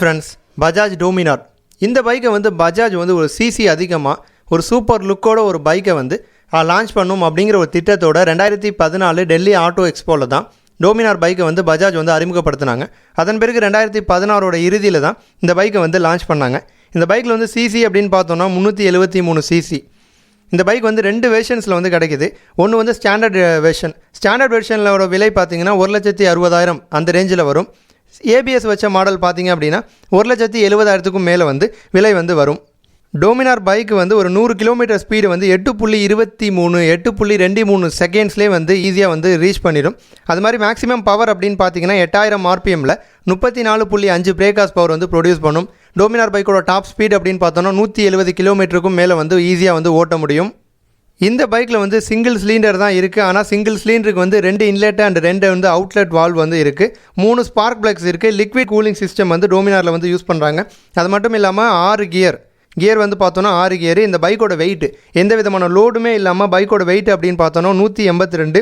Friends Bajaj Dominar இந்த பைக்கை வந்து பஜாஜ் வந்து ஒரு சிசி அதிகமாக ஒரு சூப்பர் லுக்கோட ஒரு பைக்கை வந்து லான்ச் பண்ணும் அப்படிங்கிற ஒரு திட்டத்தோட ரெண்டாயிரத்தி பதினாலு டெல்லி ஆட்டோ எக்ஸ்போவில் தான் டோமினார் பைக்கை வந்து பஜாஜ் வந்து அறிமுகப்படுத்தினாங்க. அதன் பிறகு ரெண்டாயிரத்தி பதினாறோட இறுதியில் தான் இந்த பைக்கை வந்து லான்ச் பண்ணாங்க. இந்த பைக்கில் வந்து சிசி அப்படின்னு பார்த்தோன்னா முந்நூற்றி எழுபத்தி மூணு சிசி இந்த பைக் வந்து ரெண்டு வேர்ஷன்ஸில் வந்து கிடைக்குது. ஒன்று வந்து ஸ்டாண்டர்ட் வேர்ஷன் ஸ்டாண்டர்ட் வெர்ஷனில் விலை பார்த்தீங்கன்னா ஒரு லட்சத்தி அறுபதாயிரம் அந்த ரேஞ்சில் வரும். ஏபிஎஸ் வச்ச மாடல் பார்த்தீங்க அப்படின்னா ஒரு லட்சத்தி எழுபதாயிரத்துக்கும் மேலே வந்து விலை வந்து வரும். டோமினார் பைக் வந்து ஒரு நூறு கிலோமீட்டர் ஸ்பீடு வந்து எட்டு புள்ளி இருபத்தி மூணு எட்டு புள்ளி ரெண்டு மூணு செகண்ட்ஸ்லேயே வந்து ஈஸியாக வந்து ரீச் பண்ணிடும். அது மாதிரி மேக்ஸிமம் பவர் அப்படின்னு பார்த்தீங்கன்னா எட்டாயிரம் ஆர்பிஎம்மில் முப்பத்தி நாலு புள்ளி அஞ்சு பிரேக்காஸ் பவர் வந்து ப்ரொடியூஸ் பண்ணும். டோமினார் பைக்கோட டாப் ஸ்பீட் அப்படின்னு பார்த்தோன்னா நூற்றி எழுபது கிலோமீட்டருக்கும் மேலே வந்து ஈஸியாக வந்து ஓட்ட முடியும். இந்த பைக்கில் வந்து சிங்கிள் சிலிண்டர் தான் இருக்குது ஆனால் சிங்கிள் சிலிண்டருக்கு வந்து ரெண்டு இன்லெட் அண்ட் ரெண்டு வந்து அவுட்லெட் வால்வ் வந்து இருக்குது மூணு ஸ்பார்க் பிளக்ஸ் இருக்குது லிக்விட் கூலிங் சிஸ்டம் வந்து டோமினாரில் வந்து யூஸ் பண்ணுறாங்க அது மட்டும் இல்லாமல் ஆறு கியர் கியர் வந்து பார்த்தோன்னா ஆறு கியர் இந்த பைக்கோட வெயிட் எந்த விதமான லோடுமே இல்லாமல் பைக்கோட வெயிட் அப்படின்னு பார்த்தோன்னா நூற்றி எண்பத்தி ரெண்டு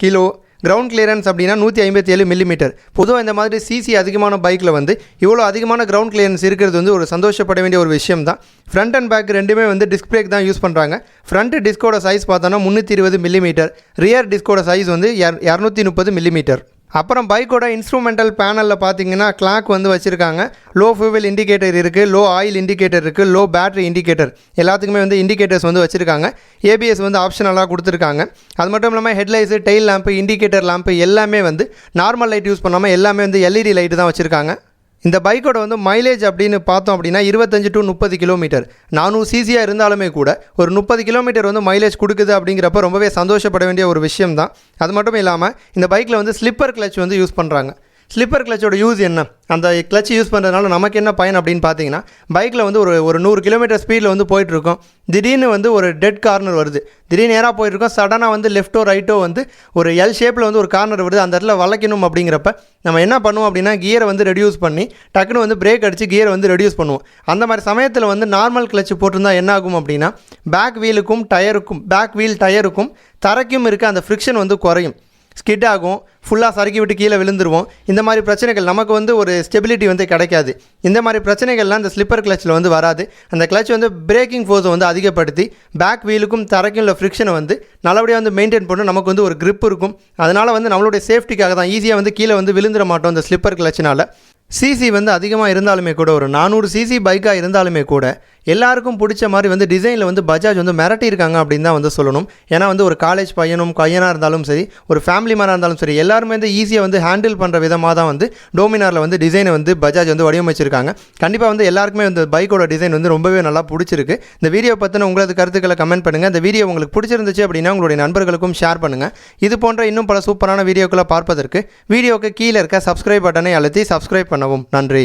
கிலோ கிரவுண்ட் கிளியரன்ஸ் அப்படின்னா நூற்றி ஐம்பத்தி ஏழு மில்லிமீட்டர் பொதுவாக இந்த மாதிரி சிசி அதிகமான பைக்கில் வந்து இவ்வளோ அதிகமான கிரவுண்ட் கிளியரன்ஸ் இருக்கிறது வந்து ஒரு சந்தோஷப்பட வேண்டிய ஒரு விஷயம் தான் ஃப்ரண்ட் அண்ட் பேக் ரெண்டுமே வந்து டிஸ்க் பிரேக் தான் யூஸ் பண்ணுறாங்க ஃப்ரண்ட் டிஸ்கோட சைஸ் பார்த்தோன்னா முந்நூற்றி இருபது மில்லிமீட்டர் ரியர் டிஸ்கோட சைஸ் வந்து இரநூத்தி முப்பது மில்லிமீட்டர் அப்புறம் பைக்கோட இன்ஸ்ட்ருமெண்டல் பேனலில் பார்த்தீங்கன்னா கிளாக் வந்து வச்சுருக்காங்க. லோ ஃபியூவல் இண்டிகேட்டர் இருக்குது லோ ஆயில் இண்டிகேட்டர் இருக்குது லோ பேட்ரி இண்டிகேட்டர் எல்லாத்துக்குமே வந்து இண்டிகேட்டர்ஸ் வந்து வச்சுருக்காங்க. ஏபிஎஸ் வந்து ஆப்ஷனலாக கொடுத்துருக்காங்க. அது மட்டும் இல்லாமல் headlights tail lamp indicator lamp எல்லாமே வந்து நார்மல் லைட் யூஸ் பண்ணாமல் எல்லாமே வந்து எல்இடி லைட்டு தான் வச்சுருக்காங்க. இந்த பைக்கோட வந்து மைலேஜ் அப்படின்னு பார்த்தோம் அப்படின்னா இருபத்தஞ்சு டு முப்பது கிலோமீட்டர் நானூறு சிசியாக இருந்தாலுமே கூட ஒரு முப்பது கிலோமீட்டர் வந்து மைலேஜ் கொடுக்குது அப்படிங்கிறப்ப ரொம்பவே சந்தோஷப்பட வேண்டிய ஒரு விஷயம் தான் அது மட்டும் இல்லாமல் இந்த பைக்கில் வந்து ஸ்லிப்பர் கிளச் வந்து யூஸ் பண்ணுறாங்க ஸ்லிப்பர் கிளச்சோட யூஸ் என்ன? அந்த கிளச் யூஸ் பண்ணுறதுனால நமக்கு என்ன பயன் அப்படின்னு பார்த்தீங்கன்னா பைக்கில் வந்து ஒரு ஒரு நூறு கிலோமீட்டர் ஸ்பீடில் வந்து போயிட்டுருக்கோம். திடீர்னு வந்து ஒரு டெட் கார்னர் வருது. திடீர்னு நேராக போயிட்டுருக்கோம். சடனாக வந்து லெஃப்ட்டோ ரைட்டோ வந்து ஒரு எல் ஷேப்பில் வந்து ஒரு கார்னர் வருது. அந்த இடத்துல வளைக்கணும் அப்படிங்கிறப்ப நம்ம என்ன பண்ணுவோம் அப்படின்னா கியரை வந்து ரெடியூஸ் பண்ணி டக்குன்னு வந்து பிரேக் அடித்து கியரை வந்து ரெடியூஸ் பண்ணுவோம். அந்த மாதிரி சமயத்தில் வந்து நார்மல் கிளச் போட்டிருந்தா என்ன ஆகும் அப்படின்னா பேக் வீலுக்கும் டயருக்கும் பேக் வீல் டயருக்கும் தரைக்கும் இருக்க அந்த ஃப்ரிக்ஷன் வந்து குறையும். ஸ்கிட் ஆகும் ஃபுல்லாக சறுக்கி விட்டு கீழே விழுந்துருவோம். இந்த மாதிரி பிரச்சனைகள் நமக்கு வந்து ஒரு ஸ்டெபிலிட்டி வந்து கிடைக்காது. இந்த மாதிரி பிரச்சனைகள்லாம் இந்த ஸ்லிப்பர் கிளச்சில் வந்து வராது. அந்த கிளச் வந்து பிரேக்கிங் ஃபோர்ஸை வந்து அதிகப்படுத்தி பேக் வீலுக்கும் தரைக்கும் உள்ள ஃப்ரிக்ஷனை வந்து நல்லபடியாக வந்து மெயின்டைன் பண்ணும் நமக்கு வந்து ஒரு க்ரிப் இருக்கும். அதனால் வந்து நம்மளுடைய சேஃப்டிக்காக தான் ஈஸியாக வந்து கீழே வந்து விழுந்துட மாட்டோம் இந்த ஸ்லிப்பர் கிளச்சினால் சிசி வந்து அதிகமாக இருந்தாலுமே கூட ஒரு நானூறு சிசி பைக்காக இருந்தாலுமே கூட எல்லாருக்கும் பிடிச்ச மாதிரி வந்து டிசைனில் வந்து பஜாஜ் வந்து மிரட்டியிருக்காங்க அப்படின்னு தான் வந்து சொல்லணும். ஏன்னா வந்து ஒரு காலேஜ் பையனும் பையனாக இருந்தாலும் சரி ஒரு ஃபேமிலி மேனாக இருந்தாலும் சரி எல்லாருமே வந்து ஈஸியாக வந்து ஹேண்டில் பண்ணுற விதமாக தான் வந்து டோமினாரில் வந்து டிசைனை வந்து பஜாஜ் வந்து வடிவமைச்சிருக்காங்க. கண்டிப்பாக வந்து எல்லாருக்குமே இந்த பைக்கோட டிசைன் வந்து ரொம்பவே நல்லா பிடிச்சிருக்கு. இந்த வீடியோ பற்றின உங்களது கருத்துக்களை கமெண்ட் பண்ணுங்கள் இந்த வீடியோ உங்களுக்கு பிடிச்சிருந்துச்சு அப்படின்னா உங்களுடைய நண்பர்களுக்கும் ஷேர் பண்ணுங்கள் இது போன்ற இன்னும் பல சூப்பரான வீடியோக்களை பார்ப்பதற்கு வீடியோக்கு கீழே இருக்க சப்ஸ்கிரைப் பட்டனை அழுத்தி சப்ஸ்கிரைப் பண்ணவும் நன்றி.